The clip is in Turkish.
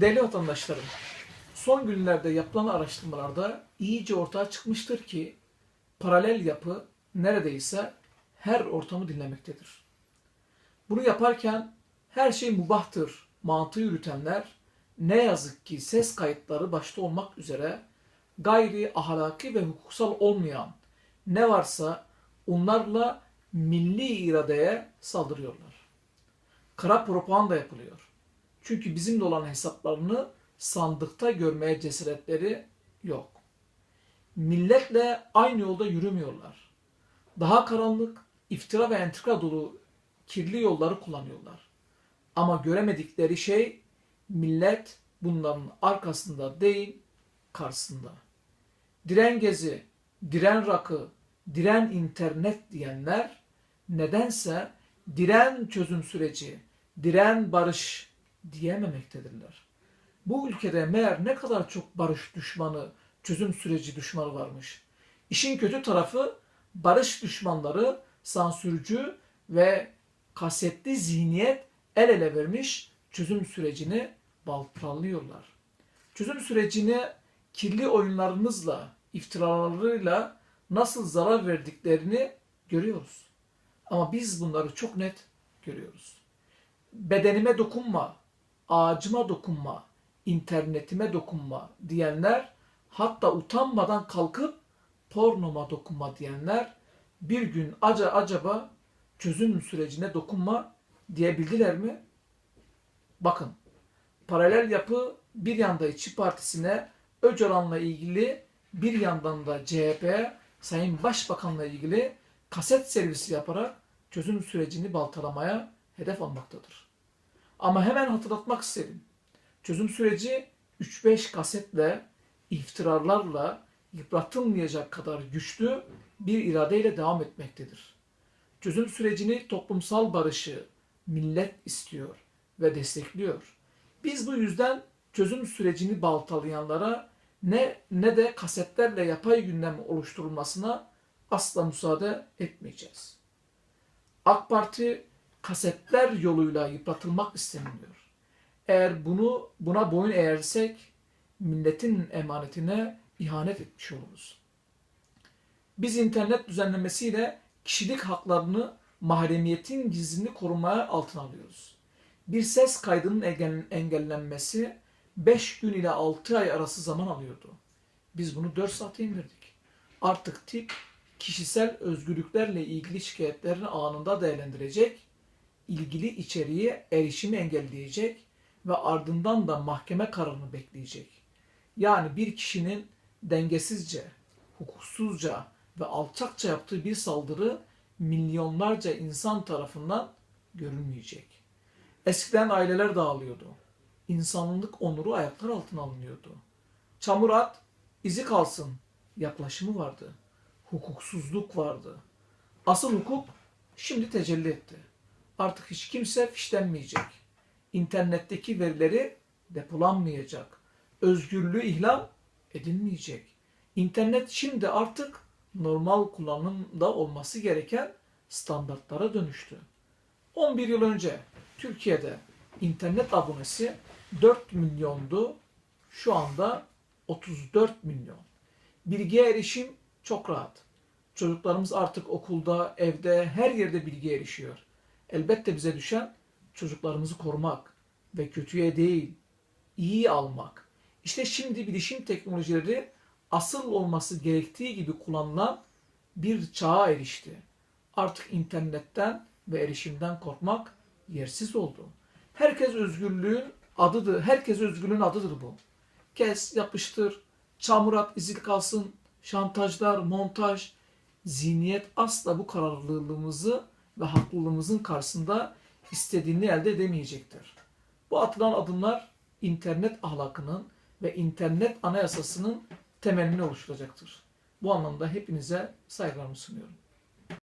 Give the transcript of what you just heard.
Değerli vatandaşlarım, son günlerde yapılan araştırmalarda iyice ortaya çıkmıştır ki paralel yapı neredeyse her ortamı dinlemektedir. Bunu yaparken her şey mubahtır mantığı yürütenler ne yazık ki ses kayıtları başta olmak üzere gayri ahlaki ve hukuksal olmayan ne varsa onlarla milli iradeye saldırıyorlar. Kara propaganda yapılıyor. Çünkü bizimle olan hesaplarını sandıkta görmeye cesaretleri yok. Milletle aynı yolda yürümüyorlar. Daha karanlık, iftira ve entrika dolu kirli yolları kullanıyorlar. Ama göremedikleri şey millet bunların arkasında değil, karşısında. Diren gezi, diren rakı, diren internet diyenler nedense diren çözüm süreci, diren barış diyememektedirler. Bu ülkede meğer ne kadar çok barış düşmanı, çözüm süreci düşmanı varmış. İşin kötü tarafı barış düşmanları, sansürcü ve kasetli zihniyet el ele vermiş çözüm sürecini baltalıyorlar. Çözüm sürecini kirli oyunlarımızla, iftiralarıyla nasıl zarar verdiklerini görüyoruz. Ama biz bunları çok net görüyoruz. Bedenime dokunma, ağacıma dokunma, internetime dokunma diyenler, hatta utanmadan kalkıp pornoma dokunma diyenler bir gün aca acaba çözüm sürecine dokunma diyebildiler mi? Bakın, paralel yapı bir yanda İşçi Partisi'ne Öcalan'la ilgili bir yandan da CHP Sayın Başbakan'la ilgili kaset servisi yaparak çözüm sürecini baltalamaya hedef almaktadır. Ama hemen hatırlatmak isterim. Çözüm süreci 3-5 kasetle, iftiralarla yıpratılmayacak kadar güçlü bir iradeyle devam etmektedir. Çözüm sürecini toplumsal barışı millet istiyor ve destekliyor. Biz bu yüzden çözüm sürecini baltalayanlara ne ne de kasetlerle yapay gündem oluşturulmasına asla müsaade etmeyeceğiz. AK Parti kasetler yoluyla yıpratılmak istemiyor. Eğer bunu buna boyun eğersek milletin emanetine ihanet etmiş oluruz. Biz internet düzenlemesiyle kişilik haklarını mahremiyetin gizliliğini korumaya altına alıyoruz. Bir ses kaydının engellenmesi 5 gün ile 6 ay arası zaman alıyordu. Biz bunu 4 saate indirdik. Artık tip kişisel özgürlüklerle ilgili şikayetlerini anında değerlendirecek, ilgili içeriğe erişimi engelleyecek ve ardından da mahkeme kararını bekleyecek. Yani bir kişinin dengesizce, hukuksuzca ve alçakça yaptığı bir saldırı milyonlarca insan tarafından görülmeyecek. Eskiden aileler dağılıyordu. İnsanlık onuru ayaklar altına alınıyordu. Çamur at, izi kalsın yaklaşımı vardı. Hukuksuzluk vardı. Asıl hukuk şimdi tecelli etti. Artık hiç kimse fişlenmeyecek. İnternetteki verileri depolanmayacak. Özgürlüğü ihlal edilmeyecek. İnternet şimdi artık normal kullanımda olması gereken standartlara dönüştü. 11 yıl önce Türkiye'de internet abonesi 4 milyondu. Şu anda 34 milyon. Bilgiye erişim çok rahat. Çocuklarımız artık okulda, evde, her yerde bilgiye erişiyor. Elbette bize düşen çocuklarımızı korumak ve kötüye değil, iyi almak. İşte şimdi bilişim teknolojileri asıl olması gerektiği gibi kullanılan bir çağa erişti. Artık internetten ve erişimden korkmak yersiz oldu. Herkes özgürlüğün adıdır. Herkes özgürlüğün adıdır bu. Kes, yapıştır, çamur at, izil kalsın, şantajlar, montaj, zihniyet asla bu kararlılığımızı ve haklılığımızın karşısında istediğini elde edemeyecektir. Bu atılan adımlar internet ahlakının ve internet anayasasının temelini oluşturacaktır. Bu anlamda hepinize saygılarımı sunuyorum.